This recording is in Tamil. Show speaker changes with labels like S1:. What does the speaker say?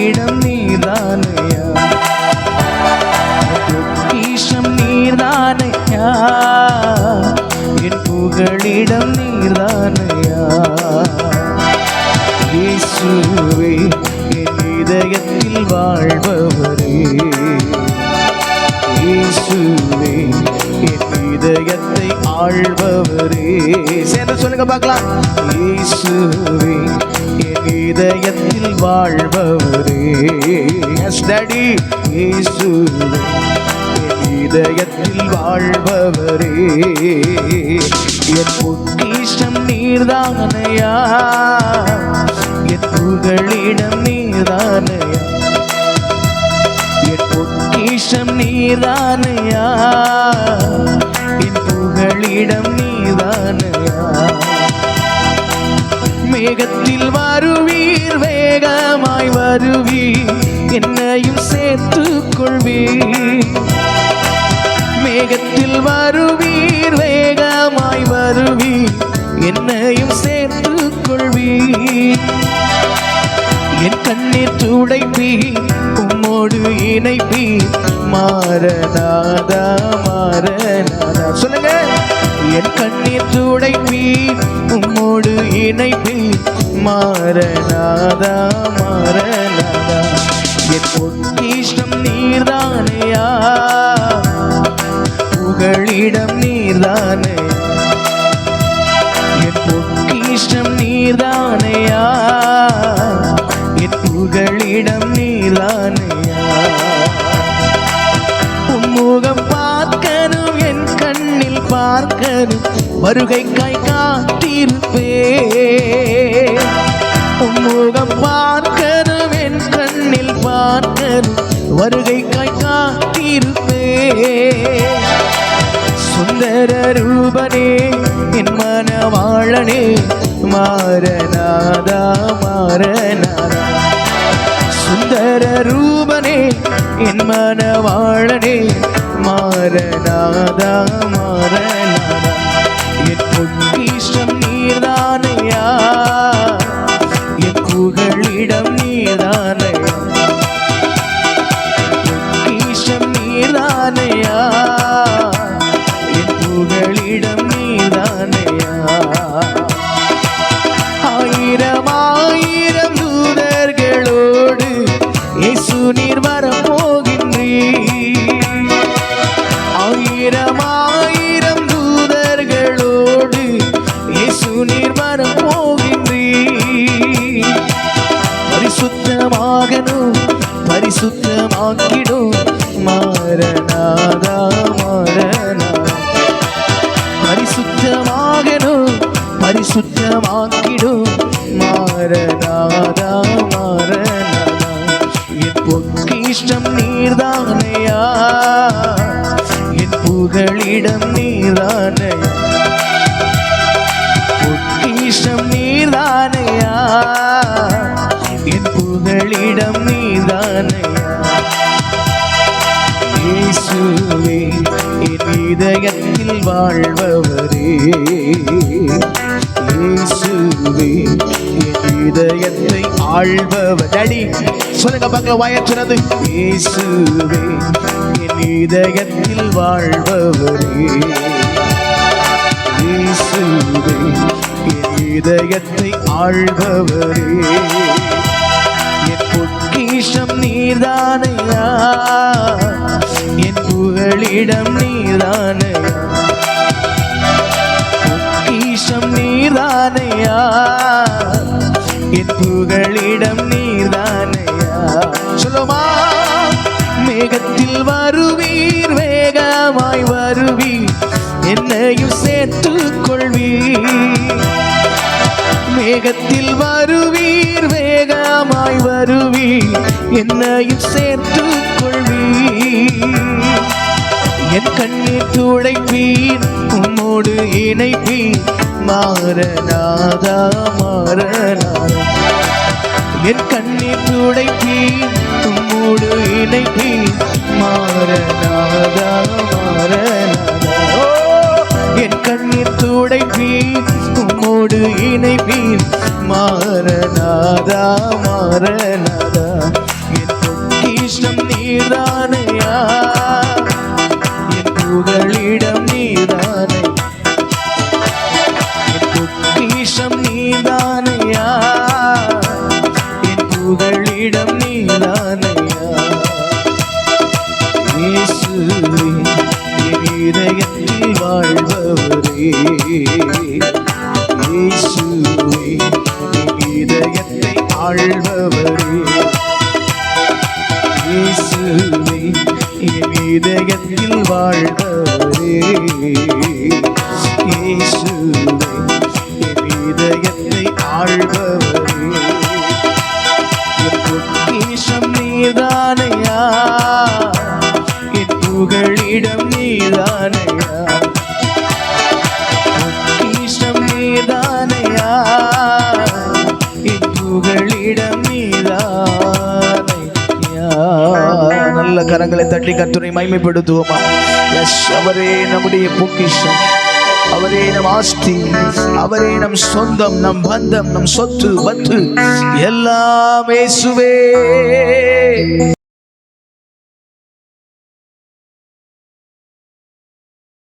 S1: இடம் நீர்தானையா? பொக்கிஷம் நீர்தானையா? என் புகழிடம் நீர்தானையா? இயேசுவே என் இதயத்தில் வாழ்பவரே. இயேசுவே என் இதயத்தை ஆழ்பவரே சேர்ந்து சொல்லுங்க பார்க்கலாம். இயேசுவே இதயத்தில் வாழ்பவரே. எஸ் டாடி இதயத்தில் வாழ்பவரே. என் பொக்கிஷம் நீர்தானையா? என் புகழிடம் நீர்தானையா? என் பொக்கிஷம் நீர்தானையா? என் புகழிடம் நீர்தானையா? மேகத்தில் வருவீர் வேகமாய் வருவீர். என்னையும் சேர்த்து கொள்வீர். மேகத்தில் வருவீர் வேகமாய் வருவீர். என்னையும் சேர்த்து கொள்வீர். என் கண்ணீர் துடைப்பீர் உம்மோடு இணைப்பீர். மாறனாதா மாறனாதா சொல்லுங்க. என் கண்ணீர் துடைப்பி உம்மோடு இணைப்பி மாறனாதா மாறனாதா என் பொன்னீஷ்டம் நீர்தானையா? புகழிடம் நீர்தானே? என் பொன்னீஷ்டம் நீர்தானையா? என் புகழிடம் நீர்தானையா? பார்க்கணும் வருகைக்காய் காத்திருப்பே உன்முகம் பார்க்கணும் என் கண்ணில் பார்க்கணும். வருகைக்காய் காத்திருப்பே சுந்தர ரூபனே என் மனவாழனே மாறனாதா மாறனாதா சுந்தர ரூபனே என் மனவாழனே மாறனாதா மாறனாதா சுத்தமாக்கிடும். மாறனாதா மாறனாதா பரிசுத்தமாகணும் பரிசுத்தமாக்கிடும். மாறனாதா மாறனாதா என் பொக்கிஷ்டம் நீர்தானையா. என் புகழிடம் நீர்தானையா. பொக்கிஷம் நீர்தானையா. என் புகழிடம் நீ இயேசுவே என் இதயத்தில் வாழ்பவரே. இயேசுவே என் இதயத்தை ஆள்பவர். டாடி சொல்லுங்க பார்க்கலாம் வாயற்றது இயேசுவே என் இதயத்தில் வாழ்பவரே. இயேசுவே என் இதயத்தை ஆழ்பவரே பொக்கிஷம் நீதானையா என் புகழிடம் நீதானையா பொக்கிஷம் நீதானையா என் புகழிடம் நீதானையா சொல்லுமா மேகத்தில் வருவீர் வேகமாய் வருவீர் என்னையும் சேர்த்து கொள்வீர். மேகத்தில் வருவீர் வேகமாய் வருவி என்னையும் சேர்த்து கொள்வி. என் கண்ணீர் துடைப்பீர் உம்மோடு இணைப்பீர். மாறநாதா மாறனாதா என் கண்ணீர் துடைப்பீர் உம்மோடு இணைப்பீர். மாறநாதா மாறநாதா. என் கண்ணீர் துடைப்பீர் உம்மோடு இணைப்பீர். மாறநாதா மாறனாதா என் பொக்கிஷம் நீர்தானையா என் புகழி புகழிடம் நீதானே என் பொக்கிஷம் நீதானையா என் புகழிடம் நீதானையா இயேசுவே என் இதயத்தில் வாழ்பவரே இதயத்தை இயேசுவே என் இதயத்தில் வாழ்பவரே. இயேசுவே என் இதயத்தை ஆழ்பவரே என் பொக்கிஷம் நீதானையா? என் புகழிடம் கரங்களை தட்டி கத்துரை மைமைப்படுத்துவோமா எஸ் அவரே நம்முடைய பொக்கிஷம். அவரே நம் ஆஸ்தி. அவரே நம் சொந்தம் நம் பந்தம் நம் சொத்து பத்து. எல்லாமே சுவே